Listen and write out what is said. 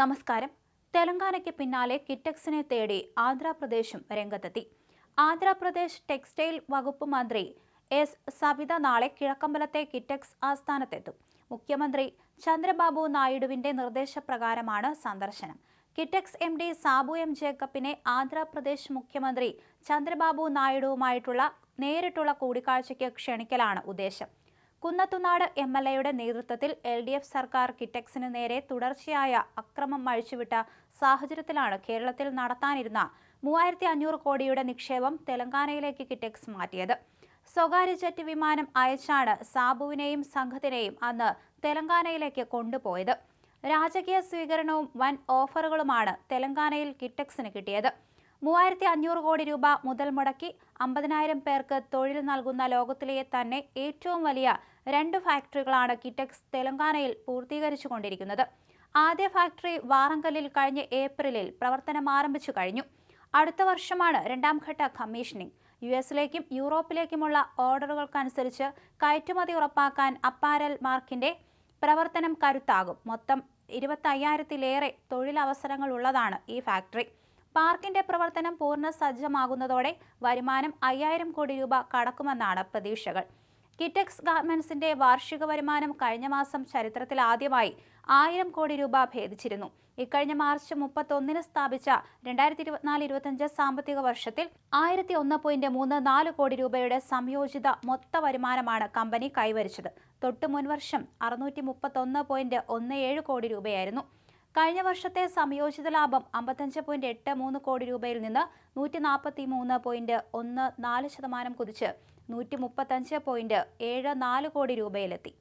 നമസ്കാരം. തെലങ്കാനയ്ക്ക് പിന്നാലെ കിറ്റക്സിനെ തേടി ആന്ധ്രാപ്രദേശും രംഗത്തെത്തി. ആന്ധ്രാപ്രദേശ് ടെക്സ്റ്റൈൽ വകുപ്പ് മന്ത്രി എസ് സവിത നാളെ കിഴക്കമ്പലത്തെ കിറ്റക്സ് ആസ്ഥാനത്തെത്തും. മുഖ്യമന്ത്രി ചന്ദ്രബാബു നായിഡുവിന്റെ നിർദ്ദേശപ്രകാരമാണ് സന്ദർശനം. Kitex M D Sabu M ജേക്കബിനെ Andhra Pradesh മുഖ്യമന്ത്രി ചന്ദ്രബാബു നായിഡുവുമായിട്ടുള്ള നേരിട്ടുള്ള കൂടിക്കാഴ്ചയ്ക്ക് ക്ഷണിക്കലാണ് ഉദ്ദേശം. കുന്നത്തുനാട് എം എൽ എയുടെ നേതൃത്വത്തിൽ എൽ ഡി എഫ് സർക്കാർ കിറ്റക്സിന് നേരെ തുടർച്ചയായ അക്രമം അഴിച്ചുവിട്ട സാഹചര്യത്തിലാണ് കേരളത്തിൽ നടത്താനിരുന്ന മൂവായിരത്തി അഞ്ഞൂറ് കോടിയുടെ നിക്ഷേപം തെലങ്കാനയിലേക്ക് കിറ്റക്സ് മാറ്റിയത്. സ്വകാര്യ ജെറ്റ് വിമാനം അയച്ചാണ് സാബുവിനെയും സംഘത്തിനെയും അന്ന് തെലങ്കാനയിലേക്ക് കൊണ്ടുപോയത്. രാജകീയ സ്വീകരണവും വൻ ഓഫറുകളുമാണ് തെലങ്കാനയിൽ കിറ്റക്സിന് കിട്ടിയത്. മൂവായിരത്തി അഞ്ഞൂറ് കോടി രൂപ മുതൽ മുടക്കി അമ്പതിനായിരം പേർക്ക് തൊഴിൽ നൽകുന്ന ലോകത്തിലെ തന്നെ ഏറ്റവും വലിയ രണ്ട് ഫാക്ടറികളാണ് കിറ്റക്സ് തെലങ്കാനയിൽ പൂർത്തീകരിച്ചു കൊണ്ടിരിക്കുന്നത് ആദ്യ ഫാക്ടറി വാറങ്കലിൽ കഴിഞ്ഞ ഏപ്രിലിൽ പ്രവർത്തനം ആരംഭിച്ചു കഴിഞ്ഞു. അടുത്ത വർഷമാണ് രണ്ടാം ഘട്ട കമ്മീഷനിംഗ് യു എസിലേക്കും യൂറോപ്പിലേക്കുമുള്ള ഓർഡറുകൾക്കനുസരിച്ച് കയറ്റുമതി ഉറപ്പാക്കാൻ അപ്പാരൽ മാർക്കിന്റെ പ്രവർത്തനം കരുത്താകും. മൊത്തം ഇരുപത്തയ്യായിരത്തിലേറെ തൊഴിലവസരങ്ങൾ ഉള്ളതാണ് ഈ ഫാക്ടറി. പാർക്കിന്റെ പ്രവർത്തനം പൂർണ സജ്ജമാകുന്നതോടെ വരുമാനം അയ്യായിരം കോടി രൂപ കടക്കുമെന്നാണ് പ്രതീക്ഷകൾ. കിറ്റക്സ് ഗാർമെന്റ്സിന്റെ വാർഷിക വരുമാനം കഴിഞ്ഞ മാസം ചരിത്രത്തിൽ ആദ്യമായി ആയിരം കോടി രൂപ ഭേദിച്ചിരുന്നു. ഇക്കഴിഞ്ഞ മാർച്ച് മുപ്പത്തൊന്നിന് സ്ഥാപിച്ച രണ്ടായിരത്തി ഇരുപത്തിനാല് ഇരുപത്തിയഞ്ച് സാമ്പത്തിക വർഷത്തിൽ ആയിരത്തി ഒന്ന് പോയിന്റ് മൂന്ന് നാല് കോടി രൂപയുടെ സംയോജിത മൊത്ത വരുമാനമാണ് കമ്പനി കൈവരിച്ചത്. തൊട്ടു മുൻവർഷം അറുന്നൂറ്റി മുപ്പത്തൊന്ന് പോയിന്റ് ഒന്ന് ഏഴ് കോടി രൂപയായിരുന്നു. കഴിഞ്ഞ വർഷത്തെ സംയോജിത ലാഭം അമ്പത്തഞ്ച് പോയിന്റ് എട്ട് മൂന്ന് കോടി രൂപയിൽ നിന്ന് നൂറ്റി നാൽപ്പത്തി മൂന്ന് പോയിന്റ് ഒന്ന് നാല് ശതമാനം കുതിച്ച് നൂറ്റി മുപ്പത്തഞ്ച് പോയിന്റ് ഏഴ് നാല് കോടി രൂപയിലെത്തി.